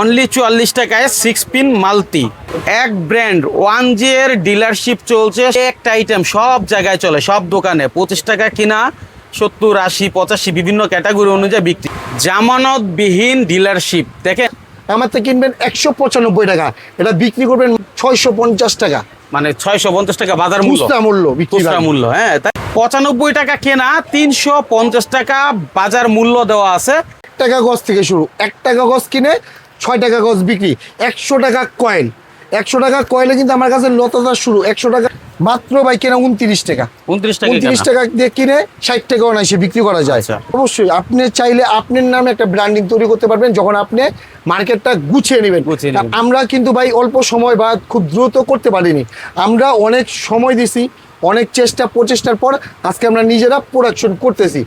Only চুয়াল্লিশ টাকায় six pin মালতি। এক ব্র্যান্ড ওয়ান জি এর ডিলারশিপ চলছে। একটা আইটেম সব জায়গায় চলে সব দোকানে। পঁচিশ টাকা কিনা সত্তর আশি পঁচাশি বিভিন্ন ক্যাটাগরি অনুযায়ী বিক্রি। জামানতবিহীন ডিলারশিপ দেখেন। আমার থেকে কিনবেন একশো পঁচানব্বই টাকা। এটা বিক্রি করবেন ছয়শো পঞ্চাশ টাকা। মানে ছয়শো পঞ্চাশ টাকা বাজার মূল্য। মূল্য খুচরা মূল্য। হ্যাঁ। তাই পঁচানব্বই টাকা কেনা তিনশো পঞ্চাশ টাকা বাজার মূল্য দেওয়া আছে। টাকা গজ থেকে শুরু। এক টাকা গজ কিনে ছয় টাকা গজ বিক্রি। একশো টাকা কয়েন একশো টাকা কয়েলে কিন্তু আমার কাছে লতাদার শুরু। একশো টাকা মাত্র ভাই কেনা উনত্রিশ টাকা। উনত্রিশ টাকা উনত্রিশ টাকা দিয়ে কিনে ষাট টাকা অনায়াসে বিক্রি করা যায়। আচ্ছা। অবশ্যই আপনি চাইলে আপনার নামে একটা ব্র্যান্ডিং তৈরি করতে পারবেন যখন আপনি মার্কেটটা গুছিয়ে নেবেন। গুছিয়ে নেবেন। আমরা কিন্তু ভাই অল্প সময় বা খুব দ্রুত করতে পারিনি। আমরা অনেক সময় দিছি অনেক চেষ্টা প্রচেষ্টার পর আজকে আমরা নিজেরা প্রোডাকশন করতেছি।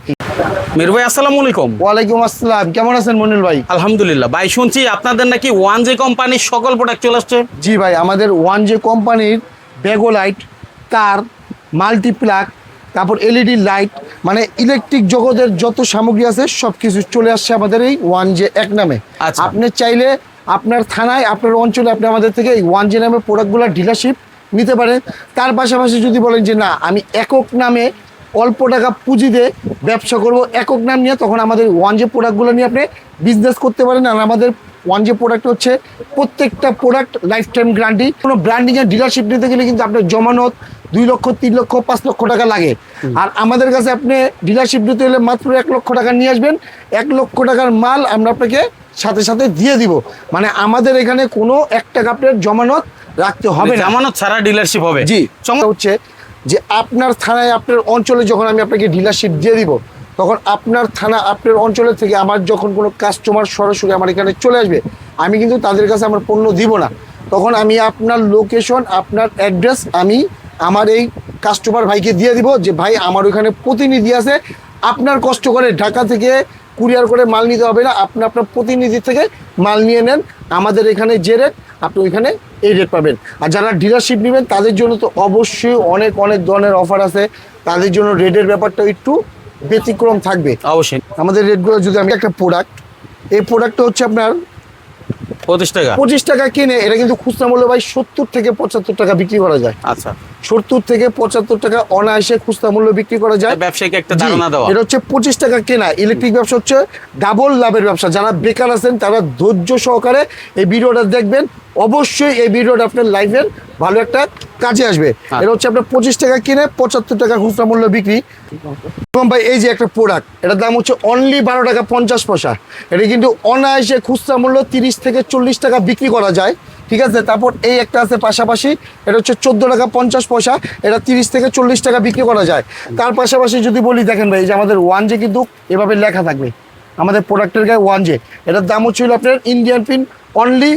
মির ভাই আসসালামু আলাইকুম। ওয়ালাইকুম আসসালাম। কেমন আছেন মনিল ভাই? আলহামদুলিল্লাহ। ভাই শুনছি আপনাদের নাকি ওয়ান জে কোম্পানির সকল প্রোডাক্ট চলে আসছে। জি ভাই আমাদের ওয়ান জে কোম্পানির বেগোলাইট তার মাল্টিপ্লাক তারপর এলইডি লাইট মানে ইলেকট্রিক জগতের যত সামগ্রী আছে সব কিছু চলে আসছে আমাদের এই ওয়ান জে এক নামে। আচ্ছা। আপনি চাইলে আপনার থানায় আপনার অঞ্চলে আপনি আমাদের থেকে এই ওয়ান জে নামে প্রোডাক্টগুলো ডিলারশিপ নিতে পারেন। তার পাশাপাশি যদি বলেন যে না আমি একক নামে অল্প টাকা পুঁজি দিয়ে ব্যবসা করব। একক নাম নিয়ে তখন আমাদের ওয়ান জে প্রোডাক্টগুলো নিয়ে আপনি বিজনেস করতে পারেন। আর আমাদের ওয়ান জে প্রোডাক্ট হচ্ছে প্রত্যেকটা প্রোডাক্ট লাইফ টাইম গ্যারান্টি কোনো ব্র্যান্ডিংয়ের ডিলারশিপ নিতে গেলে কিন্তু আপনার জমানত দুই লক্ষ তিন লক্ষ পাঁচ লক্ষ টাকা লাগে। আর আমাদের কাছে আপনি ডিলারশিপ নিতে হলে মাত্র এক লক্ষ টাকা নিয়ে আসবেন। এক লক্ষ টাকার মাল আমরা আপনাকে সাথে সাথে দিয়ে দিব। মানে আমাদের এখানে কোনো এক টাকা আপনার জমানত রাখতে হবে জামানত ছাড়া ডিলারশিপ হবে। জি। হচ্ছে যে আপনার থানায়, আপনার অঞ্চলে যখন আমি আপনাকে ডিলারশিপ দিয়ে দিব, তখন আপনার থানা, আপনার অঞ্চলের থেকে আমার যখন কোনো কাস্টমার সরাসরি আমার এখানে চলে আসবে, আমি কিন্তু তাদের কাছে আমার পণ্য দিব না। তখন আমি আপনার লোকেশন আপনার অ্যাড্রেস আমি আমার এই কাস্টমার ভাইকে দিয়ে দিব যে, ভাই, আমার ওখানে প্রতিনিধি আছে। আপনার কষ্ট করে ঢাকা থেকে কুরিয়ার করে মাল নিতে হবে না। আপনি আপনার প্রতিনিধি থেকে মাল নিয়ে নেন। আমাদের এখানে যে রেট আপনি ওইখানে এই রেট পাবেন। আর যারা ডিলারশিপ নেবেন তাদের জন্য তো অবশ্যই অনেক অনেক ধরনের অফার আছে। তাদের জন্য রেটের ব্যাপারটা একটু ব্যতিক্রম থাকবে। অবশ্যই। আমাদের রেটগুলো যদি আমি একটা প্রোডাক্ট এই প্রোডাক্টটা হচ্ছে আপনার পঁচিশ টাকা। পঁচিশ টাকা কিনে এটা কিন্তু খুচরা মূল্য ভাই সত্তর থেকে পঁচাত্তর টাকা বিক্রি করা যায়। আচ্ছা। সত্তর থেকে পঁচাত্তর টাকা অনায়াসে খুচরা মূল্য বিক্রি করা যায়। ব্যবসায়ীকে একটা ধারণা দেওয়া। এটা হচ্ছে পঁচিশ টাকা কেনা ইলেকট্রিক ব্যবসা হচ্ছে ডাবল লাভের ব্যবসা। যারা বেকার আছেন তারা ধৈর্য সহকারে এই ভিডিওটা দেখবেন। অবশ্যই এই ভিডিওটা আপনার লাইফের ভালো একটা কাজে আসবে। হ্যাঁ। এটা হচ্ছে আপনার পঁচিশ টাকা কিনে পঁচাত্তর টাকা খুচরা মূল্য বিক্রি। এবং ভাই এই যে একটা প্রোডাক্ট এটার দাম হচ্ছে অনলি বারো টাকা পঞ্চাশ পয়সা। এটা কিন্তু অনায়াসে খুচরা মূল্য তিরিশ থেকে চল্লিশ টাকা বিক্রি করা যায়। ঠিক আছে? তারপর এই একটা আছে পাশাপাশি এটা হচ্ছে চোদ্দ টাকা পঞ্চাশ পয়সা এটা তিরিশ থেকে চল্লিশ টাকা বিক্রি করা যায়। তার পাশাপাশি যদি বলি দেখেন ভাই যে আমাদের ওয়ান জে কিন্তু এভাবে লেখা থাকবে। আমাদের প্রোডাক্টের গায়ে ওয়ান জে। এটার দাম হচ্ছিল আপনার ইন্ডিয়ান পিন অনলি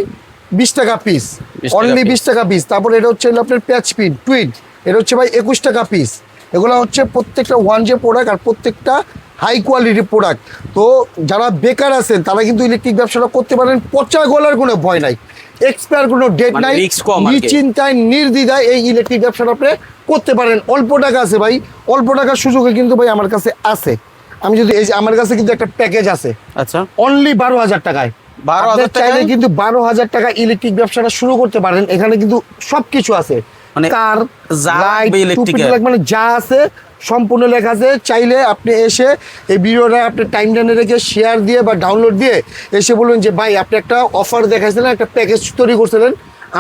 বিশ টাকা পিস অনলি বিশ টাকা পিস তারপর এটা হচ্ছে আপনার প্যাচ পিন টুইট এটা হচ্ছে ভাই একুশ টাকা পিস এগুলো হচ্ছে প্রত্যেকটা ওয়ান জে প্রোডাক্ট আর প্রত্যেকটা হাই কোয়ালিটি প্রোডাক্ট তো যারা বেকার আছেন তারা কিন্তু ইলেকট্রিক ব্যবসাটা করতে পারেন। পচা গলার কোনো ভয় নাই। এক্সপায়ার কোনো ডেট মানে নাই। নিশ্চিন্তায় নির্দ্বিধায় এই ইলেকট্রিক ব্যবসাটা আপনি করতে পারেন। অল্প টাকা আছে ভাই অল্প টাকার সুযোগে কিন্তু ভাই আমার কাছে আছে। আমি যদি এই আমার কাছে কিন্তু একটা প্যাকেজ আছে। আচ্ছা। অনলি বারো হাজার টাকায়। 12,000 আপনার চাইলে টাকায়? কিন্তু বারো হাজার টাকা ইলেকট্রিক ব্যবসাটা শুরু করতে পারেন। এখানে কিন্তু সবকিছু আছে। মানে কার যা। মানে যা আছে সম্পূর্ণ লেখা আছে। চাইলে আপনি এসে এই ভিডিওটা আপনি টাইম লাইনে রেখে শেয়ার দিয়ে বা ডাউনলোড দিয়ে এসে বলুন যে ভাই আপনি একটা অফার দেখাইছিলেন একটা প্যাকেজ তৈরি করছিলেন।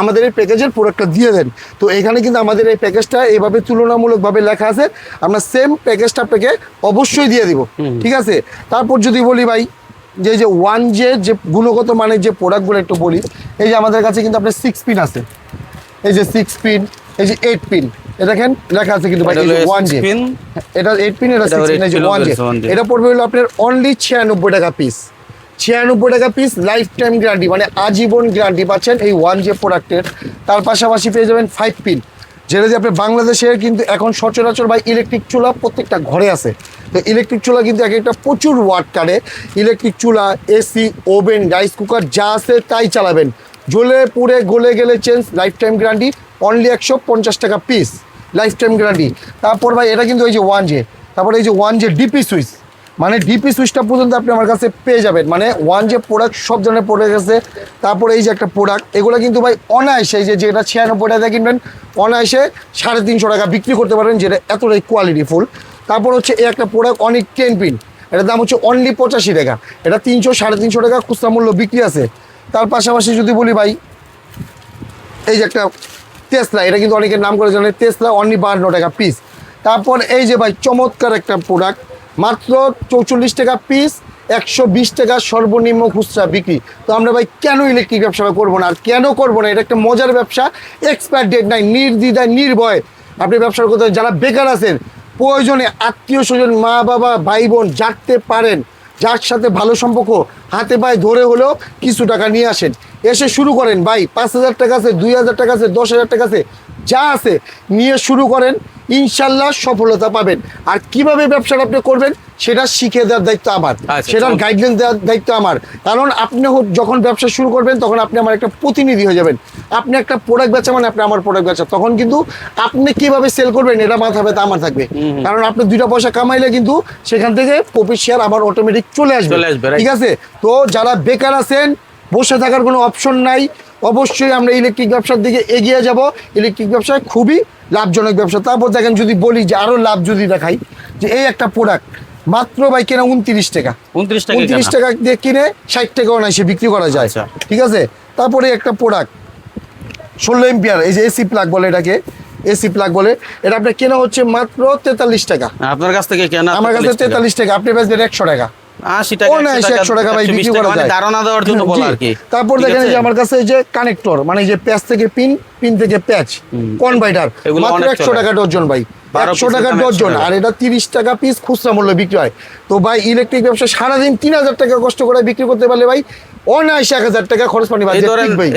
আমাদের এই প্যাকেজের প্রোডাক্টটা দিয়ে দেন। তো এখানে কিন্তু আমাদের এই প্যাকেজটা এইভাবে তুলনামূলকভাবে লেখা আছে। আমরা সেম প্যাকেজটা আপনাকে অবশ্যই দিয়ে দিব। ঠিক আছে? তারপর যদি বলি ভাই যে যে ওয়ান জে যে গুণগত মানের যে প্রোডাক্টগুলো একটু বলি এই যে আমাদের কাছে কিন্তু আপনার সিক্স পিন আছে। এই যে সিক্স পিন এই যে এইট পিন এটা দেখেন লেখা আছে কিন্তু ভাই ওয়ান জে এটা এইট পিন এটা এটা সিক্স হলো পিন এই যে ওয়ান জে এটা পড়বে হলো আপনার অনলি ছিয়ানব্বই টাকা পিস ছিয়ানব্বই টাকা পিস লাইফ টাইম গ্যারান্টি মানে আজীবন গ্যারান্টি পাচ্ছেন এই ওয়ান জে প্রোডাক্টের তার পাশাপাশি পেয়ে যাবেন ফাইভ পিন যেটা দিয়ে আপনি বাংলাদেশের কিন্তু এখন সচরাচর বা ইলেকট্রিক চুলা প্রত্যেকটা ঘরে আছে। তো ইলেকট্রিক চুলা কিন্তু এক একটা প্রচুর ওয়াট কাটে। ইলেকট্রিক চুলা এসি ওভেন রাইস কুকার যা আছে তাই চালাবেন। জ্বলে পুড়ে গলে গেলে change lifetime guarantee only একশো পঞ্চাশ টাকা পিস লাইফ টাইম গ্যারান্টি তারপর ভাই, এটা কিন্তু এই যে ওয়ান জে তারপর এই যে ওয়ান জে ডিপি সুইচ মানে ডিপি সুইচটা পর্যন্ত আপনি আমার কাছে পেয়ে যাবেন। মানে ওয়ান যে প্রোডাক্ট সব ধরনের প্রোডাক্ট আছে। তারপরে এই যে একটা প্রোডাক্ট এগুলো কিন্তু ভাই অনায়াসে যে যেটা ছিয়ানব্বই টাকা কিনবেন, অনায়াসে সাড়ে তিনশো টাকা বিক্রি করতে পারেন যেটা এতটাই কোয়ালিটি ফুল তারপর হচ্ছে এই একটা প্রোডাক্ট অনেক টেন পিন এটার দাম হচ্ছে অনলি পঁচাশি টাকা। এটা তিনশো, সাড়ে তিনশো টাকা খুচরা মূল্য বিক্রি আছে। তার পাশাপাশি যদি বলি ভাই, এই যে একটা তেসলা এটা কিন্তু অনেকের নাম করে জানে তেসলা অনলি বাহান্ন টাকা পিস তারপর এই যে ভাই, চমৎকার একটা প্রোডাক্ট মাত্র চৌচল্লিশ টাকা পিস একশো বিশ টাকা সর্বনিম্ন খুচরা বিক্রি। তো আমরা ভাই, কেন ইলেকট্রিক ব্যবসা করব না? আর কেন করব না? এটা একটা মজার ব্যবসা এক্সপায়ার ডেট নাই, নির্দ্বিধায়, নির্ভয়। আপনি ব্যবসার করতে যারা বেকার আছেন, প্রয়োজনে আত্মীয় স্বজন মা বাবা ভাই বোন জানতে পারেন। যার সাথে ভালো সম্পর্ক, হাতে পায়ে ধরে হলেও কিছু টাকা নিয়ে আসেন। এসে শুরু করেন, ভাই, পাঁচ হাজার টাকা আছে, দুই হাজার টাকা আছে, দশ হাজার টাকা আছে, যা আছে, নিয়ে শুরু করেন, ইনশাল্লাহ সফলতা পাবেন। আর কীভাবে ব্যবসাটা আপনি করবেন সেটা শিখে দেওয়ার দায়িত্ব আমার। আচ্ছা, সেটার গাইডলাইন দেওয়ার দায়িত্ব আমার। কারণ আপনি যখন ব্যবসা শুরু করবেন তখন আপনি আমার একটা প্রতিনিধি হয়ে যাবেন। আপনি একটা প্রোডাক্ট বেচা মানে আপনি আমার প্রোডাক্ট বেচা। তখন কিন্তু আপনি কীভাবে সেল করবেন এটা মাথা ব্যথা আমার থাকবে। কারণ আপনি দুইটা পয়সা কামাইলে কিন্তু সেখান থেকে প্রফিট শেয়ার আবার অটোমেটিক চলে আসবে? ঠিক আছে? তো যারা বেকার আছেন বসে থাকার কোনো অপশন নাই। অবশ্যই আমরা ইলেকট্রিক ব্যবসার দিকে এগিয়ে যাব। ইলেকট্রিক ব্যবসায় খুবই লাভজনক ব্যবসা। তারপর দেখেন যদি বলি যে আরও লাভ যদি দেখাই যে এই একটা প্রোডাক্ট মাত্র ভাই কেনা উনত্রিশ টাকা। উনত্রিশ টাকা উনত্রিশ টাকা দিয়ে কিনে ষাট টাকা অনায়াসে বিক্রি করা যায়। আচ্ছা। ঠিক আছে? তারপরে একটা প্রোডাক্ট ষোলো এম্পিয়ার এই যে এসি প্লাগ বলে এটাকে। এসি প্লাগ বলে। এটা আপনার কেনা হচ্ছে মাত্র তেতাল্লিশ টাকা। আপনার কাছ থেকে কেনা আমার কাছে তেতাল্লিশ টাকা আপনি বেচবেন একশো টাকা। টাকা ভাই বিক্রি করা মানে যায়। ধারণা দেওয়ার জন্য বলা আর কি। তারপর দেখেন যে আমার কাছে যে কানেক্টর মানে যে প্যাচ থেকে পিন পিন থেকে প্যাচ কনভাইটার মাত্র একশো টাকা ডজন ভাই। একশো টাকা ডজন আর এটা তিরিশ টাকা পিস খুচরা মূল্য বিক্রি হয়। তো ভাই ইলেকট্রিক ব্যবসা সারাদিন তিন হাজার টাকা কষ্ট করে বিক্রি করতে পারলে ভাই অনায়াসে এক হাজার টাকা খরচ পানি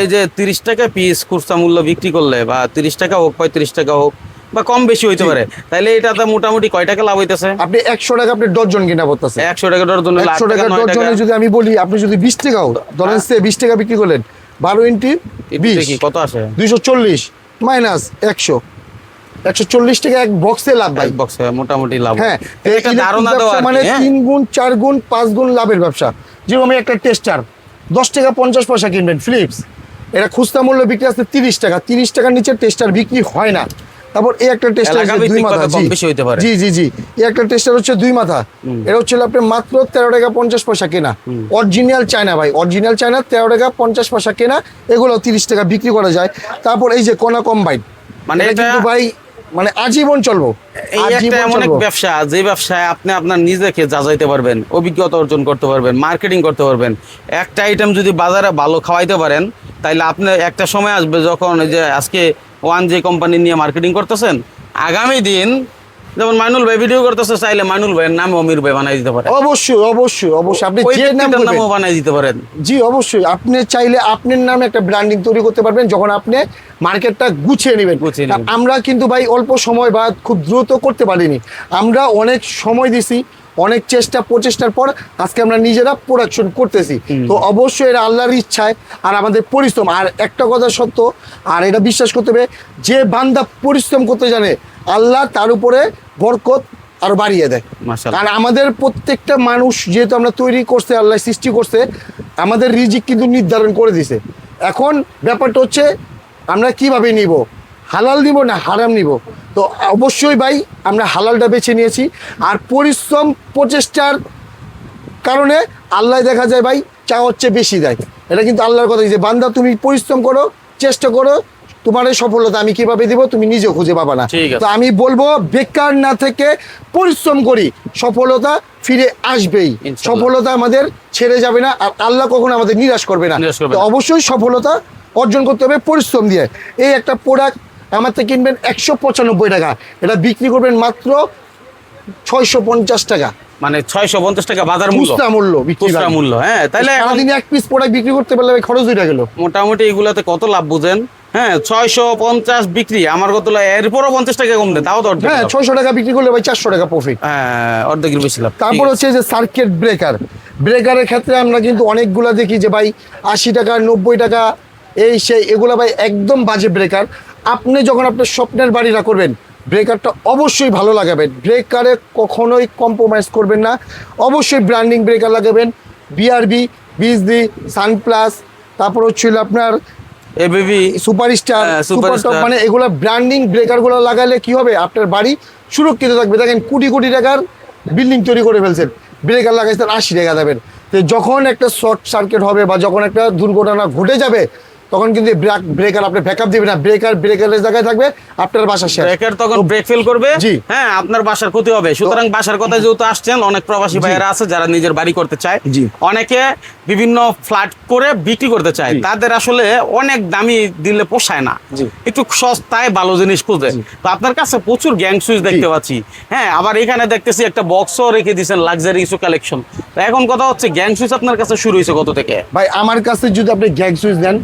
এই যে তিরিশ টাকা পিস খুচরা মূল্য বিক্রি করলে বা তিরিশ টাকা হোক পঁয়ত্রিশ টাকা হোক বা কম বেশি হইতে পারে। তাইলে এটাতে মোটামুটি কয় টাকা লাভ হইতেছে? আপনি একশো টাকা আপনি ডজন কিনা পড়তেছে। একশো টাকা ডজন একশো টাকা ডজনে যদি আমি বলি আপনি যদি বিশ টাকাও ধরেন সে বিশ টাকা বিক্রি করলেন বারো ইন্টি বিশ কত আসে? দুইশো চল্লিশ মাইনাস একশো। একশো চল্লিশ টাকা এক বক্সে লাভ ভাই। এক বক্সে মোটামুটি লাভ হ্যাঁ এটা মানে হ্যাঁ? তিন গুণ চার গুণ পাঁচ গুণ লাভের ব্যবসা। যেরকম আমি একটা টেস্টার দশ টাকা পঞ্চাশ পয়সা কিনবেন ফ্লিপস এটা খুচরা মূল্য বিক্রি আছে তিরিশ টাকা তিরিশ টাকার নিচে টেস্টার বিক্রি হয় না। তারপর এই একটা টেস্টার দুই মাথা জি। জি জি জি। এই একটা টেস্টার হচ্ছে দুই মাথা। এটা হচ্ছে হলো আপনার মাত্র তেরো টাকা পঞ্চাশ পয়সা কেনা। অরিজিনাল চায়না ভাই। অরিজিনাল চায়না তেরো টাকা পঞ্চাশ পয়সা কেনা। এগুলো তিরিশ টাকা বিক্রি করা যায়। তারপর এই যে কোনা কম্বাইন মানে কিন্তু ভাই মানে আজীবন চলবো। এই একটা এমন এক ব্যবসা যে ব্যবসায় আপনি আপনার নিজেকে যাচাইতে পারবেন অভিজ্ঞতা অর্জন করতে পারবেন মার্কেটিং করতে পারবেন। একটা আইটেম যদি বাজারে ভালো খাওয়াইতে পারেন তাইলে আপনি একটা সময় আসবে যখন যে আজকে ওয়ান যে কোম্পানি নিয়ে মার্কেটিং করতেছেন? আগামী দিন যেমন মাইনুল ভাই ভিডিও করতেছে চাইলে মাইনুল ভাইয়ের নাম অমির ভাই বানাই দিতে পারে অবশ্যই অবশ্যই অবশ্যই। আপনি যে নাম নামও বানাই দিতে পারেন। জি অবশ্যই। আপনি চাইলে আপনার নামে একটা ব্র্যান্ডিং তৈরি করতে পারবেন যখন আপনি মার্কেটটা গুছিয়ে নেবেন। গুছিয়ে নেবেন। আমরা কিন্তু ভাই অল্প সময় বা খুব দ্রুত করতে পারিনি। আমরা অনেক সময় দিছি অনেক চেষ্টা প্রচেষ্টার পর আজকে আমরা নিজেরা প্রোডাকশন করতেছি। তো অবশ্যই এটা আল্লাহর ইচ্ছায় আর আমাদের পরিশ্রম। আর একটা কথা সত্য আর এটা বিশ্বাস করতে হবে যে বান্দা পরিশ্রম করতে জানে আল্লাহ তার উপরে বরকত আরও বাড়িয়ে দেয়। আর আমাদের প্রত্যেকটা মানুষ যেহেতু আমরা তৈরি করছে আল্লাহ সৃষ্টি করছে আমাদের রিজিক কিন্তু নির্ধারণ করে দিছে। এখন ব্যাপারটা হচ্ছে আমরা কীভাবে নিব? হালাল নিব না হারাম নিব? তো অবশ্যই ভাই আমরা হালালটা বেছে নিয়েছি। আর পরিশ্রম প্রচেষ্টার কারণে আল্লাহ দেখা যায় ভাই চা হচ্ছে বেশি দেয়। এটা কিন্তু আল্লাহর কথা। যে বান্দা তুমি পরিশ্রম করো চেষ্টা করো তোমার এই সফলতা আমি কীভাবে দিব তুমি নিজেও খুঁজে পাবা না। তো আমি বলব বেকার না থেকে পরিশ্রম করি। সফলতা ফিরে আসবেই। সফলতা আমাদের ছেড়ে যাবে না আর আল্লাহ কখনো আমাদের নিরাশ করবে না। অবশ্যই সফলতা অর্জন করতে হবে পরিশ্রম দিয়ে। এই একটা প্রোডাক্ট আমার থেকে কিনবেন একশো পঁচানব্বই টাকা। এটা বিক্রি করবেন মাত্র ছয়শো পঞ্চাশ টাকা। মানে ছয়শো পঞ্চাশ টাকা বাজার মূল্য। মূল্য বিক্রি খুচরা মূল্য হ্যাঁ তাহলে সারাদিন এক পিস প্রোডাক্ট বিক্রি করতে পারলে খরচ হয়ে গেল। মোটামুটি এগুলাতে কত লাভ বুঝেন? হ্যাঁ ছয়শো পঞ্চাশ বিক্রি আমার কত এরপরও পঞ্চাশ টাকা কম দেয় তাও তো হ্যাঁ ছয়শো টাকা বিক্রি করলে ভাই চারশো টাকা প্রফিট হ্যাঁ অর্ধেকের বেশি লাভ তারপর হচ্ছে যে সার্কিট ব্রেকার ব্রেকারের ক্ষেত্রে আমরা কিন্তু অনেকগুলা দেখি যে ভাই আশি টাকা নব্বই টাকা এই সেই এগুলা ভাই একদম বাজে ব্রেকার আপনি যখন আপনার স্বপ্নের বাড়িটা করবেন ব্রেকারটা অবশ্যই ভালো লাগাবেন। ব্রেকারে কখনোই কম্প্রোমাইজ করবেন না। অবশ্যই ব্র্যান্ডিং ব্রেকার লাগাবেন। বিআরবি বিজলি সানপ্লাস তারপর হচ্ছিল আপনার এবিবি সুপারস্টার সুপার Superstar। মানে এগুলো ব্র্যান্ডিং ব্রেকারগুলো লাগালে কি হবে? আপনার বাড়ি সুরক্ষিত থাকবে। দেখেন কোটি কোটি টাকার বিল্ডিং তৈরি করে ফেলছেন। ব্রেকার লাগাইছেন আশি টাকা দেবেন। যখন একটা শর্ট সার্কিট হবে বা যখন একটা দুর্ঘটনা ঘটে যাবে তখন কিন্তু ব্রেকার আপনি ব্যাকআপ দিবে না। ব্রেকার ব্রেকারের জায়গায় থাকবে আপনার বাসা শেষ। ব্রেকার তখন ব্রেক ফেল করবে। জি। হ্যাঁ আপনার বাসার ক্ষতি হবে। সুতরাং বাসার কথা যেহেতু আসছেন অনেক প্রবাসী ভাইয়েরা আছে যারা নিজের বাড়ি করতে চায়। জি। অনেকে বিভিন্ন ফ্ল্যাট করে বিক্রি করতে চায়। তাদের আসলে অনেক দামি দিলে পোষায় না। একটু সস্তায় ভালো জিনিস খুঁজে। তো আপনার কাছে প্রচুর গ্যাং সুইচ দেখতে পাচ্ছি। হ্যাঁ আবার এখানে দেখতেছি একটা বক্সও রেখে দিয়েছেন লাক্সারি কিছু কালেকশন তো এখন কথা হচ্ছে গ্যাং সুইচ আপনার কাছে শুরু হয়েছে কত থেকে? ভাই আমার কাছে যদি আপনি গ্যাং সুইচ দেন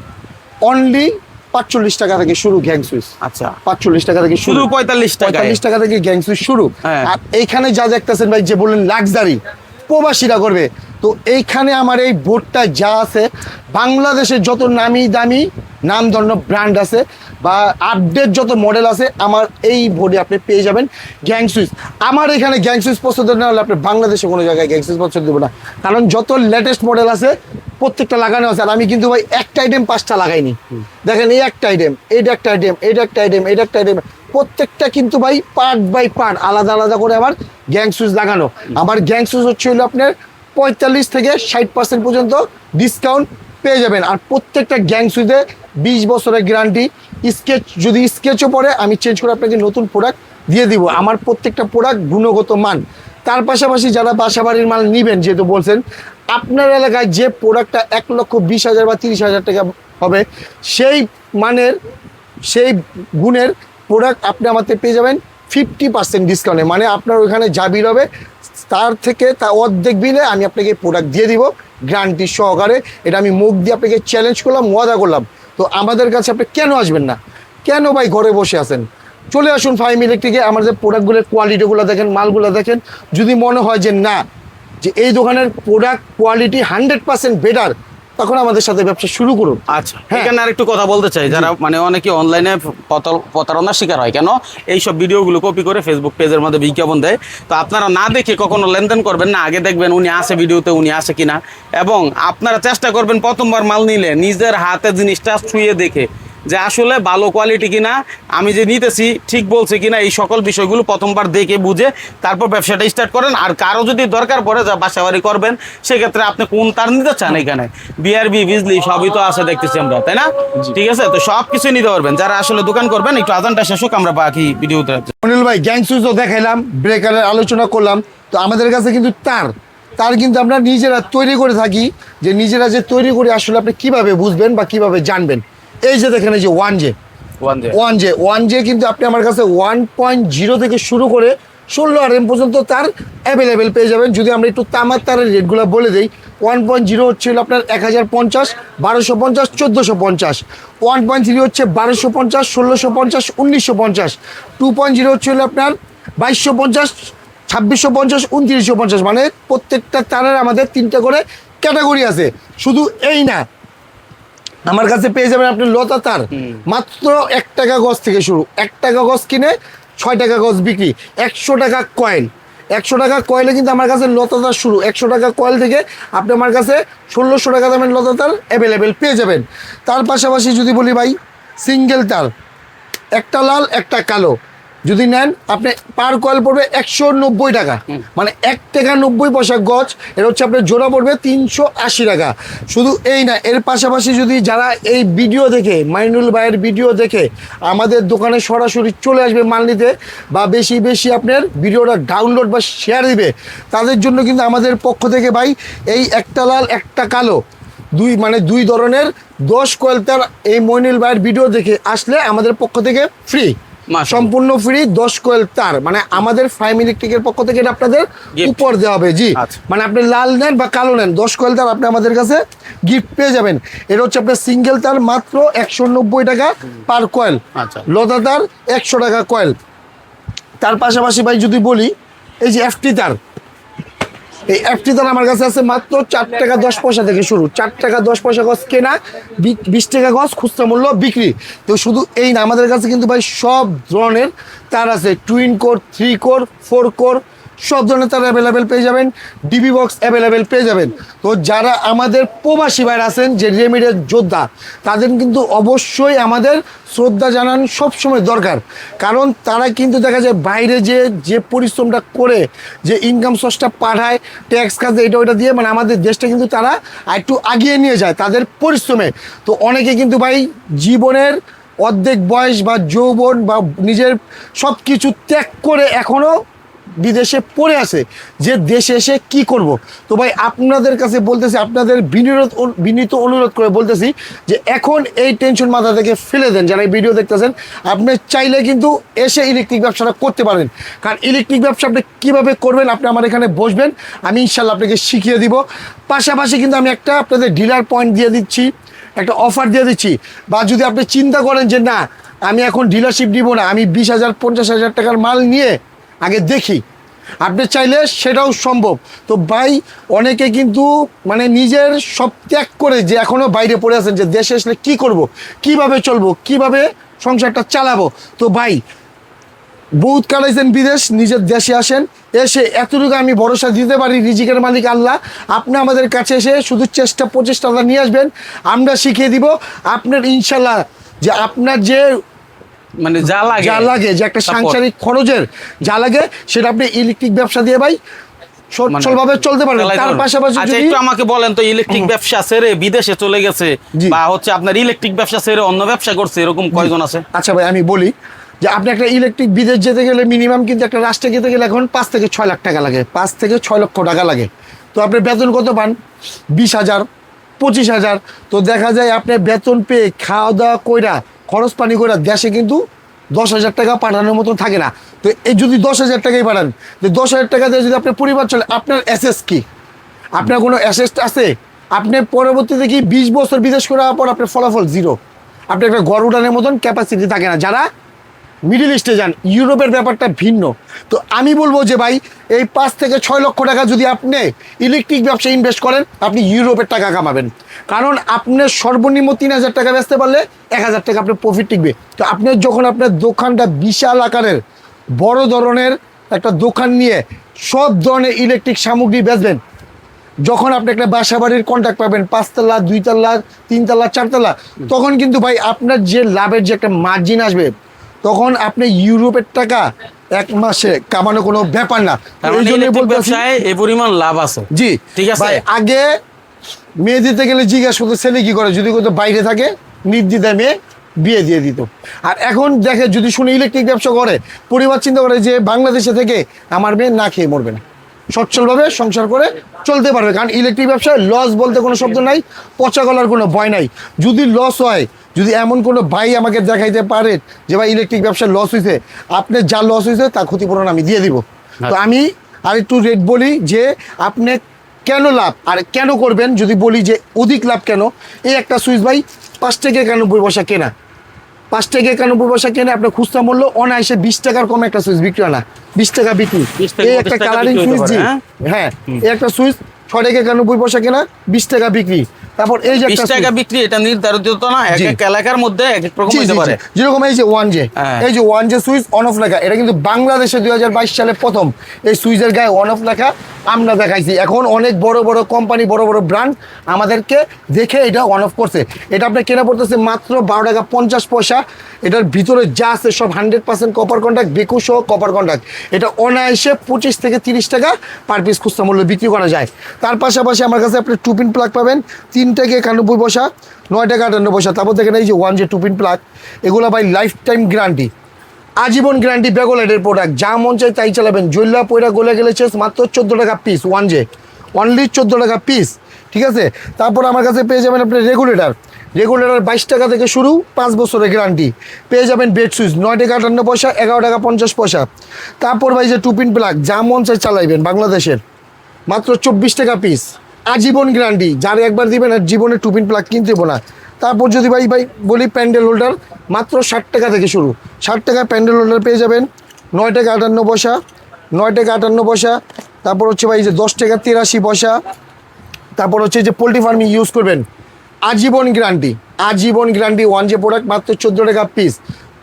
অনলি পাঁচচল্লিশ টাকা থেকে শুরু গ্যাং সুইচ আচ্ছা। পাঁচচল্লিশ টাকা থেকে শুরু। পঁয়তাল্লিশ টাকা পঁয়তাল্লিশ টাকা থেকে গ্যাং সুইচ শুরু। হ্যাঁ। আর এইখানে যা দেখতেছেন ভাই যে বললেন লাক্সারি প্রবাসীরা করবে। তো এইখানে আমার এই বোর্ডটা যা আছে বাংলাদেশের যত নামি দামি নামধন্য ব্র্যান্ড আছে বা আপডেট যত মডেল আছে, আমার এই বোর্ডে আপনি পেয়ে যাবেন গ্যাং সুইচ আমার এখানে গ্যাং সুইচ পছন্দ না হলে আপনি বাংলাদেশে কোনো জায়গায় গ্যাং সুইচ পছন্দ দেবো না। কারণ যত লেটেস্ট মডেল আছে, প্রত্যেকটা লাগানো আছে, আর আমি কিন্তু ভাই একটা আইটেম পাঁচটা লাগাইনি। দেখেন এই একটা আইটেম এইটা একটা আইটেম এইটা একটা আইটেম এইটা একটা আইটেম প্রত্যেকটা কিন্তু ভাই পার্ট বাই পার্ট আলাদা আলাদা করে আমার গ্যাং সুইচ লাগানো। আমার গ্যাং সুইচ হচ্ছে হলো আপনার পঁয়তাল্লিশ থেকে ষাট পার্সেন্ট পর্যন্ত ডিসকাউন্ট পেয়ে যাবেন। আর প্রত্যেকটা গ্যাং সুইচে বিশ বছরের গ্যারান্টি স্কেচ যদি স্কেচও পড়ে, আমি চেঞ্জ করে আপনাকে নতুন প্রোডাক্ট দিয়ে দিব। আমার প্রত্যেকটা প্রোডাক্ট গুণগত মান। তার পাশাপাশি যারা বাসা বাড়ির মাল নিবেন, যেহেতু বলছেন, আপনার এলাকায় যে প্রোডাক্টটা এক লক্ষ বিশ হাজার বা তিরিশ হাজার টাকা হবে, সেই মানের, সেই গুণের প্রোডাক্ট আপনি আমাদের পেয়ে যাবেন ফিফটি পার্সেন্ট ডিসকাউন্টে মানে আপনার ওইখানে যা হবে তার থেকে তা অর্ধেক বিলে আমি আপনাকে প্রোডাক্ট দিয়ে দিব গ্যারান্টি সহকারে। এটা আমি মুখ দিয়ে আপনাকে চ্যালেঞ্জ করলাম, ওয়াদা করলাম। তো আমাদের কাছে আপনি কেন আসবেন না? কেন ভাই ঘরে বসে আছেন? চলে আসুন ফাইভ ইলেকট্রিকে আমাদের প্রোডাক্টগুলোর কোয়ালিটিগুলো দেখেন, মালগুলো দেখেন। যদি মনে হয় যে না, যে এই দোকানের product quality hundred percent better তখন আমাদের সাথে ব্যবসা শুরু করুন। আচ্ছা এখানে আর একটু কথা বলতে চাই যারা মানে অনেকে অনলাইনে প্রতারণার শিকার হয় কেন? এইসব ভিডিওগুলো কপি করে ফেসবুক পেজের মধ্যে বিজ্ঞাপন দেয়। তো আপনারা না দেখে কখনো লেনদেন করবেন না আগে দেখবেন উনি আসে ভিডিওতে উনি আসে কিনা। এবং আপনারা চেষ্টা করবেন প্রথমবার মাল নিলে নিজের হাতে জিনিসটা ছুঁয়ে দেখে। যে আসলে ভালো কোয়ালিটি কিনা আমি যে নিতেছি ঠিক বলছে কিনা এই সকল বিষয়গুলো প্রথমবার দেখে বুঝে তারপর ব্যবসাটা স্টার্ট করেন। আর কারও যদি দরকার পড়ে যা বাসাবাড়ি করবেন সেক্ষেত্রে আপনি কোন তার নিতে চান এখানে? বিআরবি বিজলি সবই তো আছে দেখতেছি আমরা তাই না? ঠিক আছে? তো সব কিছু নিতে পারবেন। যারা আসলে দোকান করবেন একটু আজানটা শেষ হোক আমরা বাকি ভিডিওতে অনিল ভাই গ্যাং সুইচও দেখাইলাম ব্রেকারের আলোচনা করলাম। তো আমাদের কাছে কিন্তু তার তার কিন্তু আমরা নিজেরা তৈরি করে থাকি যে নিজেরা যে তৈরি করে আসলে আপনি কীভাবে বুঝবেন বা কীভাবে জানবেন। এই যে দেখেন এই যে one J one J one J কিন্তু আপনি আমার কাছে ওয়ান পয়েন্ট জিরো থেকে শুরু করে ষোলো আর এম পর্যন্ত তার অ্যাভেলেবেল পেয়ে যাবেন। যদি আমরা একটু তামার তারের রেটগুলো বলে দিই ওয়ান পয়েন্ট জিরো হচ্ছে হলো আপনার এক হাজার পঞ্চাশ বারোশো পঞ্চাশ চোদ্দোশো পঞ্চাশ। ওয়ান পয়েন্ট থ্রি হচ্ছে বারোশো পঞ্চাশ ষোলোশো পঞ্চাশ উনিশশো পঞ্চাশ। টু পয়েন্ট জিরো হচ্ছে হলো আপনার বাইশশো পঞ্চাশ ছাব্বিশশো পঞ্চাশ উনত্রিশশো পঞ্চাশ। মানে প্রত্যেকটা তারের আমাদের তিনটা করে ক্যাটাগরি আছে। শুধু এই না আমার কাছে পেয়ে যাবেন আপনি লতা তার। মাত্র এক টাকা গছ থেকে শুরু। এক টাকা গছ কিনে ছয় টাকা গছ বিক্রি। একশো টাকা কয়েন। একশো টাকা কয়েলে কিন্তু আমার কাছে লতা তার শুরু। একশো টাকা কয়েল থেকে আপনি আমার কাছে ষোলোশো টাকা দামের লতা তার অ্যাভেলেবেল পেয়ে যাবেন। তার পাশাপাশি যদি বলি ভাই সিঙ্গেল তার। একটা লাল একটা কালো। যদি নেন আপনি পার কয়েল পড়বে একশো নব্বই টাকা। মানে এক টাকা নব্বই পয়সা গজ এর হচ্ছে আপনার জোড়া পড়বে তিনশো আশি টাকা। শুধু এই না এর পাশাপাশি যদি যারা এই ভিডিও দেখে মাইনুল ভাইয়ের ভিডিও দেখে আমাদের দোকানে সরাসরি চলে আসবে মাল নিতে বা বেশি বেশি আপনার ভিডিওটা ডাউনলোড বা শেয়ার দিবে তাদের জন্য কিন্তু আমাদের পক্ষ থেকে ভাই এই একটা লাল একটা কালো দুই মানে দুই ধরনের দশ কয়েল তার এই মইনুল ভাইয়ের ভিডিও দেখে আসলে আমাদের পক্ষ থেকে ফ্রি। সম্পূর্ণ ফ্রি দশ কোয়েল তার। মানে আমাদের ফাইভ ইলেকট্রিকের পক্ষ থেকে এটা আপনাদের উপর দেওয়া হবে জি। আচ্ছা। মানে আপনি লাল নেন বা কালো নেন দশ কোয়েল তার আপনি আমাদের কাছে গিফট পেয়ে যাবেন। এটা হচ্ছে আপনার সিঙ্গেল তার মাত্র একশো নব্বই টাকা পার কয়েল আচ্ছা। লতা তার একশো টাকা কয়েল তার পাশাপাশি ভাই যদি বলি এই যে এফটি তার এই অ্যাপটি তার আমার কাছে আছে মাত্র চার টাকা দশ পয়সা থেকে শুরু। চার টাকা দশ পয়সা গছ কেনা বিশ টাকা গছ খুচরা মূল্য বিক্রি। তো শুধু এই না, আমাদের কাছে কিন্তু ভাই সব ধরনের তার আছে। Twin core three core four core সব ধরনের তার অ্যাভেলেবেল পেয়ে যাবেন ডিবি বক্স অ্যাভেলেবেল পেয়ে যাবেন। তো যারা আমাদের প্রবাসী ভাইরা আছেন, যে রেমিডের যোদ্ধা, তাদের কিন্তু অবশ্যই আমাদের শ্রদ্ধা জানান সবসময় দরকার। কারণ তারা কিন্তু দেখা যায় বাইরে যে যে পরিশ্রমটা করে, যে ইনকাম সোর্সটা পাঠায় ট্যাক্স কাজে এটা ওইটা দিয়ে মানে আমাদের দেশটা কিন্তু তারা একটু আগিয়ে নিয়ে যায় তাদের পরিশ্রমে। তো অনেকে কিন্তু ভাই জীবনের অর্ধেক বয়স বা যৌবন বা নিজের সব কিছু ত্যাগ করে এখনও বিদেশে পড়ে আছে, যে দেশে এসে কি করব? তো ভাই, আপনাদের কাছে বলতেছি, আপনাদের বিনিরোধ বিনীত অনুরোধ করে বলতেছি যে এখন এই টেনশন মাথা থেকে ফেলে দেন। যারা এই ভিডিও দেখতেছেন, আপনি চাইলে কিন্তু এসে ইলেকট্রিক ব্যবসাটা করতে পারেন। কারণ ইলেকট্রিক ব্যবসা আপনি কীভাবে করবেন, আপনি আমার এখানে বসবেন, আমি ইনশাল্লাহ আপনাকে শিখিয়ে দিব। পাশাপাশি কিন্তু আমি একটা আপনাদের ডিলার পয়েন্ট দিয়ে দিচ্ছি, একটা অফার দিয়ে দিচ্ছি। বা যদি আপনি চিন্তা করেন যে না, আমি এখন ডিলারশিপ দিব না, আমি বিশ হাজার, পঞ্চাশ হাজার টাকার মাল নিয়ে আগে দেখি। আপনি চাইলে সেটাও সম্ভব। তো ভাই, অনেকে কিন্তু মানে নিজের সব ত্যাগ করে যে এখনও বাইরে পড়ে আছেন যে দেশে আসলে কি করব, কীভাবে চলবো, কীভাবে সংসারটা চালাবো। তো ভাই, বহুত কালাইছেন বিদেশ, নিজের দেশে আসেন, এসে এতটুকু আমি ভরসা দিতে পারি রিজিকের মালিক আল্লাহ। আপনি আমাদের কাছে এসে শুধু চেষ্টা প্রচেষ্টাটা নিয়ে আসবেন, আমরা শিখিয়ে দিব। আপনার ইনশাল্লাহ যে আপনার যে মানে যা লাগে যা লাগে যে একটা সাংসারিক খরচের যা লাগে সেটা আপনি ইলেকট্রিক ব্যবসা দিয়ে ভাই মানে সচ্ছলভাবে চলতে পারবেন। চালাইতে তার পাশাপাশি আচ্ছা একটু আমাকে বলেন তো ইলেকট্রিক ব্যবসা ছেড়ে বিদেশে চলে গেছে বা হচ্ছে আপনার ইলেকট্রিক ব্যবসা ছেড়ে অন্য ব্যবসা করছে এরকম কয়জন আছে? আচ্ছা ভাই আমি বলি যে আপনি একটা ইলেকট্রিক বিদেশ যেতে গেলে মিনিমাম কিন্তু একটা রাষ্ট্রে যেতে গেলে এখন পাঁচ থেকে ছয় লাখ টাকা লাগে। পাঁচ থেকে ছয় লক্ষ টাকা লাগে। তো আপনি বেতন কত পান? বিশ হাজার পঁচিশ হাজার। তো দেখা যায় আপনি বেতন পেয়ে খাওয়া দাওয়া কইরা খরচ পানি করে দেশে কিন্তু দশ হাজার টাকা পাঠানোর মতো থাকে না। তো এই যদি দশ হাজার টাকাই পাঠান, তো দশ হাজার টাকা দিয়ে যদি আপনার পরিবার চলে, আপনার অ্যাসেস কি? আপনার কোনো অ্যাসেস আছে? আপনি পরবর্তীতে কি বিশ বছর বিদেশ করার পর আপনার ফলাফল জিরো আপনি একটা গড় উঠানের মতন ক্যাপাসিটি থাকে না। যারা মিডিল ইস্টে যান ইউরোপের ব্যাপারটা ভিন্ন। তো আমি বলব যে ভাই, এই পাঁচ থেকে ছয় লক্ষ টাকা যদি আপনি ইলেকট্রিক ব্যবসায় ইনভেস্ট করেন, আপনি ইউরোপের টাকা কামাবেন। কারণ আপনার সর্বনিম্ন তিন হাজার টাকা বেচতে পারলে এক হাজার টাকা আপনার প্রফিট টিকবে। তো আপনি যখন আপনার দোকানটা বিশাল আকারের, বড় ধরনের একটা দোকান নিয়ে সব ধরনের ইলেকট্রিক সামগ্রী বেচবেন, যখন আপনি একটা বাসা বাড়ির কন্ট্যাক্ট পাবেন, পাঁচতলা, দুইতলা, তিনতলা, চারতলা, তখন কিন্তু ভাই আপনার যে লাভের যে একটা মার্জিন আসবে তখন আপনি ইউরোপের টাকা এক মাসে কামানো কোনো ব্যাপার না। তার এই মানে জন্যই বলতেছি এই পরিমাণ লাভ আছে। জি। ঠিক আছে। আগে মেয়ে দিতে গেলে জিজ্ঞাসা করতো ছেলে কি করে? যদি কোথাও বাইরে থাকে নির্দ্বিধায় মেয়ে বিয়ে দিয়ে দিত। আর এখন দেখে যদি শুনে ইলেকট্রিক ব্যবসা করে পরিবার চিন্তা করে যে বাংলাদেশে থেকে আমার মেয়ে না খেয়ে মরবে না। সচ্ছলভাবে সংসার করে চলতে পারবে। কারণ ইলেকট্রিক ব্যবসায় লস বলতে কোনো শব্দ নাই পচা গলার কোনো ভয় নাই। যদি লস হয় যদি এমন কোনো ভাই আমাকে দেখাইতে পারে যে ভাই ইলেকট্রিক ব্যবসায় লস হয়েছে আপনার যা লস হয়েছে তার ক্ষতিপূরণ আমি দিয়ে দিব। তো আমি আর একটু রেট বলি যে আপনি কেন লাভ আর কেন করবেন যদি বলি যে অধিক লাভ কেন? এই একটা সুইচ ভাই পাঁচ থেকে একানব্বই পয়সা কেনা। পাঁচ থেকে একানব্বই পয়সা কেনে আপনার খুচরা মূল্য অনায়াসে বিশ টাকার কম একটা সুইচ বিক্রি হয় না। বিশ টাকা বিক্রি। এই একটা কালারিং সুইচ হ্যাঁ? হ্যাঁ এই একটা সুইচ ছয় থেকে একানব্বই পয়সা কেনা বিশ টাকা বিক্রি। তারপর এই যে বিশ টাকা বিক্রি এটা নির্ধারিত না এক এক এলাকার মধ্যে এক এক রকম হতে পারে। যেরকম এই যে ওয়ান জে হ্যাঁ। এই যে one J switch on off লেখা এটা কিন্তু বাংলাদেশে দুই সালে প্রথম। এই সুইচের গায়ে অন অফ লেখা আমরা দেখাইছি। এখন অনেক বড় বড় কোম্পানি বড় বড় ব্র্যান্ড আমাদেরকে দেখে এটা অন অফ করছে। এটা আপনি কেনা পড়তেছে মাত্র বারো টাকা পঞ্চাশ পয়সা। এটার ভিতরে যা আছে সব হান্ড্রেড পার্সেন্ট কপার কন্ট্যাক্ট বেকু সহ কপার কন্ট্যাক্ট এটা অনায়াসে পঁচিশ থেকে তিরিশ টাকা পার পিস খুচরা মূল্য বিক্রি করা যায়। তার পাশাপাশি আমার কাছে আপনি টুপিন প্লাগ পাবেন তিন থেকে একানব্বই পয়সা নয় টাকা আটান্ন পয়সা। তারপর দেখেন এই যে ওয়ান যে টুপিন প্লাগ এগুলো ভাই লাইফ টাইম গ্যারান্টি আজীবন গ্যারান্টি বেগোলাইটের প্রোডাক্ট যা মন চাই তাই চালাবেন। জৈলা পয়রা গলে গেলে চেস মাত্র চোদ্দ টাকা পিস ওয়ান জে অনলি চোদ্দ টাকা পিস ঠিক আছে? তারপর আমার কাছে পেয়ে যাবেন আপনি রেগুলেটার রেগুলেটর বাইশ টাকা থেকে শুরু, পাঁচ বছরের গ্যারান্টি পেয়ে যাবেন বেড সুইচ নয় টাকা আটান্ন পয়সা, এগারো টাকা পঞ্চাশ পয়সা। তারপর ভাই যে টুপিন প্লাগ যা মন চাই চালাইবেন বাংলাদেশের। মাত্র চব্বিশ টাকা পিস আজীবন গ্যারান্টি যার একবার দিবেন, আর জীবনে টুপিন প্লাগ কিনতে না। তারপর যদি ভাই ভাই বলি প্যান্ডেল হোল্ডার মাত্র ষাট টাকা থেকে শুরু। ষাট টাকা প্যান্ডেল হোল্ডার পেয়ে যাবেন। নয় টাকা আটান্ন পয়সা, নয় টাকা আটান্ন পয়সা, তারপর হচ্ছে ভাই যে দশ টাকা তিরাশি পয়সা, তারপর হচ্ছে যে পোলট্রি ফার্মিং ইউজ করবেন। আজীবন গ্যারান্টি আজীবন গ্যারান্টি ওয়ান যে প্রোডাক্ট মাত্র চোদ্দ টাকা পিস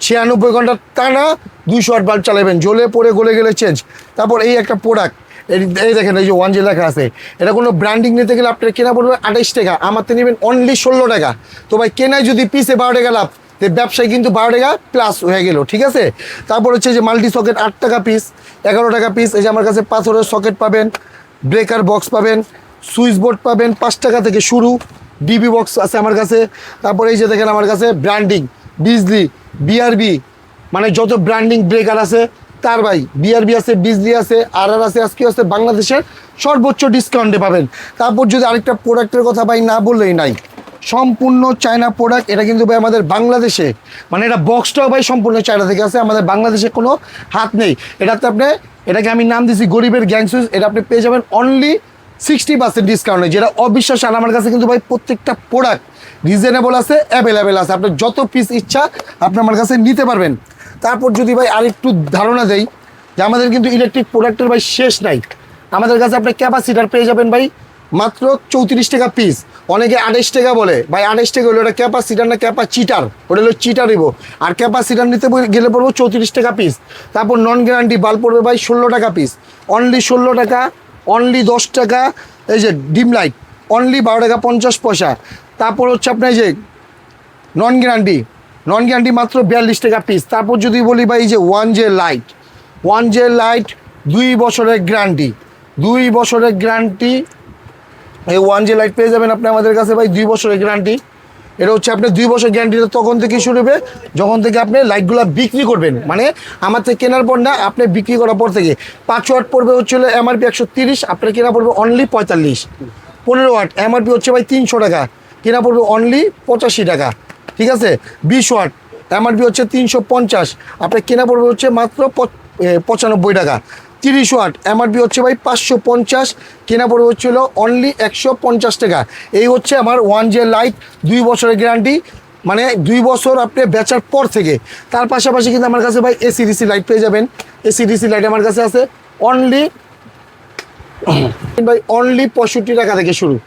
ছিয়ানব্বই ঘণ্টা টানা দুইশো আট বাল্ব চালাবেন। জ্বলে পড়ে গলে গেলে চেঞ্জ তারপর এই একটা প্রোডাক্ট এই দেখেন, এই যে ওয়ান যে লেখা আছে, এটা কোনো ব্র্যান্ডিং নিতে গেলে আপনার কেনা পড়বে আঠাইশ টাকা আমার তো নেবেন অনলি ষোলো টাকা। তো ভাই, কেনায় যদি পিসে বারো টাকা লাভ, তো ব্যবসায় কিন্তু বারো টাকা প্লাস হয়ে গেল, ঠিক আছে? তারপর হচ্ছে যে মাল্টি সকেট আট টাকা পিস এগারো টাকা পিস এই যে আমার কাছে পাথরের সকেট পাবেন ব্রেকার বক্স পাবেন সুইচ বোর্ড পাবেন, পাঁচ টাকা থেকে শুরু ডিবি বক্স আছে আমার কাছে। তারপরে এই যে দেখেন আমার কাছে ব্র্যান্ডিং বিজলি বিআরবি মানে যত ব্র্যান্ডিং ব্রেকার আছে তার ভাই বিআরবি আছে বিজলি আছে আর আর আছে, আজকে আছে বাংলাদেশের সর্বোচ্চ ডিসকাউন্টে পাবেন। তারপর যদি আরেকটা প্রোডাক্টের কথা ভাই না বললেই নাই, সম্পূর্ণ চায়না প্রোডাক্ট এটা কিন্তু ভাই আমাদের বাংলাদেশে মানে এটা বক্সটাও ভাই সম্পূর্ণ চায়না থেকে আছে, আমাদের বাংলাদেশে কোনো হাত নেই। এটাতে আপনি, এটাকে আমি নাম দিয়েছি গরিবের গ্যাংসুইজ এটা আপনি পেয়ে যাবেন অনলি সিক্সটি পার্সেন্ট ডিসকাউন্টে যেটা অবিশ্বাস আর আমার কাছে কিন্তু ভাই প্রত্যেকটা প্রোডাক্ট রিজনেবল আছে অ্যাভেলেবেল আছে। আপনার যত পিস ইচ্ছা, আপনি আমার কাছে নিতে পারবেন। তারপর যদি ভাই আরেকটু ধারণা দেই যে আমাদের কিন্তু ইলেকট্রিক প্রোডাক্টের ভাই শেষ নাই। আমাদের কাছে আপনি ক্যাপাসিটার পেয়ে যাবেন ভাই মাত্র চৌত্রিশ টাকা পিস অনেকে আঠাইশ টাকা বলে, ভাই আঠাইশ টাকা হলো ওটা ক্যাপাসিটার না ক্যাপা চিটার ওটা হলো চিটার দিব আর ক্যাপাসিটার নিতে গেলে পড়ব চৌত্রিশ টাকা পিস তারপর নন গ্যারান্টি বাল্ব পড়বে ভাই ষোলো টাকা পিস অনলি ষোলো টাকা অনলি দশ টাকা, এই যে ডিম লাইট অনলি বারো টাকা পঞ্চাশ পয়সা। তারপর হচ্ছে আপনার এই যে নন গ্যারান্টি নন গ্যারান্টি মাত্র বিয়াল্লিশ টাকা পিস তারপর যদি বলি ভাই যে one J light one J light দুই বছরের গ্যারান্টি দুই বছরের গ্যারান্টি এই ওয়ান জে লাইট পেয়ে যাবেন আপনি আমাদের কাছে ভাই দুই বছরের গ্যারান্টি এটা হচ্ছে আপনি দুই বছর গ্যারান্টিটা তখন থেকে শুরু হবে, যখন থেকে আপনি লাইটগুলো বিক্রি করবেন। মানে আমার থেকে কেনার পর না, আপনি বিক্রি করার পর থেকে। পাঁচ ওয়াট পড়বে হচ্ছে এমআরপি একশো তিরিশ, আপনার কেনা পড়বে অনলি পঁয়তাল্লিশ। পনেরো ওয়াট এমআরপি হচ্ছে ভাই তিনশো টাকা। কেনা পড়বে অনলি পঁচাশি টাকা। ঠিক আছে? বিশ ওয়াট। এমআরপি হচ্ছে তিনশো পঞ্চাশ। আপনার কেনা পড়বে হচ্ছে মাত্র পঁচ- পঁচানব্বই টাকা। তিরিশ ওয়াট। এমআরপি হচ্ছে ভাই পাঁচশো পঞ্চাশ। কেনা পড়বে হচ্ছিল অনলি একশো পঞ্চাশ টাকা। এই হচ্ছে আমার ওয়ান জে লাইট দুই বছরের গ্যারান্টি মানে দুই বছর আপনি বেচার পর থেকে। তার পাশাপাশি কিন্তু আমার কাছে ভাই এসি ডিসি লাইট পেয়ে যাবেন। এসি ডিসি লাইট আমার কাছে আছে অনলি ভাই অনলি পঁয়ষট্টি টাকা থেকে শুরু।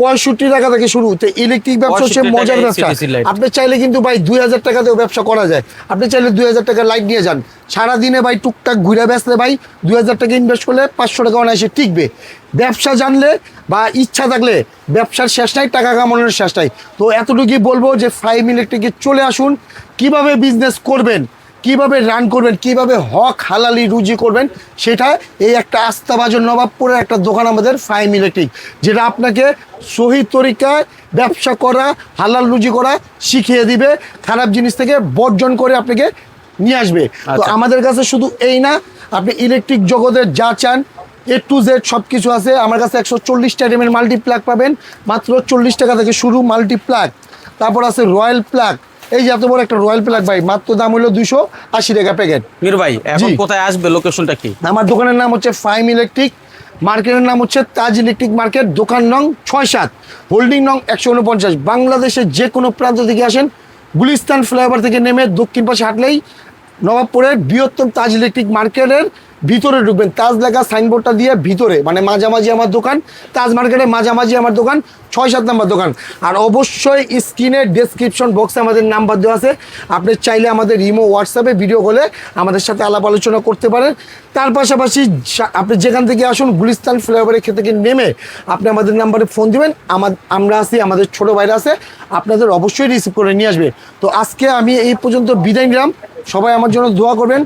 পঁয়ষট্টি টাকা থেকে শুরু। তো ইলেকট্রিক ব্যবসা হচ্ছে মজার ব্যবসা। আপনি চাইলে কিন্তু ভাই দুই হাজার টাকাতেও ব্যবসা করা যায়। আপনি চাইলে দুই হাজার টাকা লাইট নিয়ে যান। সারাদিনে ভাই টুকটাক ঘুরে বেসলে ভাই দুই হাজার টাকা ইনভেস্ট করলে পাঁচশো টাকা অনায়াসে টিকবে ব্যবসা জানলে বা ইচ্ছা থাকলে ব্যবসার শেষ নাই টাকা কামানোর শেষ নাই। তো এতটুকুই বলব যে ফাইভ ইলেকট্রিকে চলে আসুন। কীভাবে বিজনেস করবেন? কীভাবে রান করবেন কীভাবে হক হালালি রুজি করবেন সেটা এই একটা আস্থাভাজন নবাবপুরের একটা দোকান আমাদের ফাইম ইলেকট্রিক যেটা আপনাকে সহি তরিকায় ব্যবসা করা হালাল রুজি করা শিখিয়ে দিবে খারাপ জিনিস থেকে বর্জন করে আপনাকে নিয়ে আসবে তো আচ্ছা। আমাদের কাছে শুধু এই না আপনি ইলেকট্রিক জগতের যা চান এ টু জেড সব কিছু আছে আমার কাছে একশো চল্লিশ টাইমের মাল্টি প্লাগ পাবেন মাত্র চল্লিশ টাকা থেকে শুরু মাল্টি প্লাগ তারপর আছে রয়্যাল প্লাগ এই যে এত বড় একটা রয়্যাল প্লাগ ভাই মাত্র দাম হলো দুশো আশি টাকা প্যাকেট মির ভাই এখন কোথায় আসবে? লোকেশনটা কি? আমার দোকানের নাম হচ্ছে ফাইম ইলেকট্রিক মার্কেটের নাম হচ্ছে তাজ ইলেকট্রিক মার্কেট দোকান নং ছয় সাত হোল্ডিং নং একশো উনপঞ্চাশ। বাংলাদেশের যে কোনো প্রান্ত থেকে আসেন গুলিস্তান ফ্লাইওভার থেকে নেমে দক্ষিণ পাশে হাঁটলেই নবাবপুরের বৃহত্তম তাজ ইলেকট্রিক মার্কেটের ভিতরে ঢুকবেন। তাজ লেখা সাইনবোর্ডটা দিয়ে ভিতরে মানে মাঝামাঝি আমার দোকান, তাজ মার্কেটের মাঝামাঝি আমার দোকান, ছয় সাত নাম্বার দোকান। আর অবশ্যই স্ক্রিনের ডেসক্রিপশন বক্সে আমাদের নাম্বার দেওয়া আছে। আপনি চাইলে আমাদের ইমো, হোয়াটসঅ্যাপে ভিডিও কলে আমাদের সাথে আলাপ আলোচনা করতে পারেন। তার পাশাপাশি আপনি যেখান থেকে আসুন, গুলিস্তান ফ্লাইওভারের ক্ষেত্রে থেকে নেমে আপনি আমাদের নাম্বারে ফোন দিবেন। আমার আমরা আছি, আমাদের ছোট ভাইরা আছে, আপনাদের অবশ্যই রিসিভ করে নিয়ে আসবে। তো আজকে আমি এই পর্যন্ত বিদায় নিলাম। সবাই আমার জন্য দোয়া করবেন।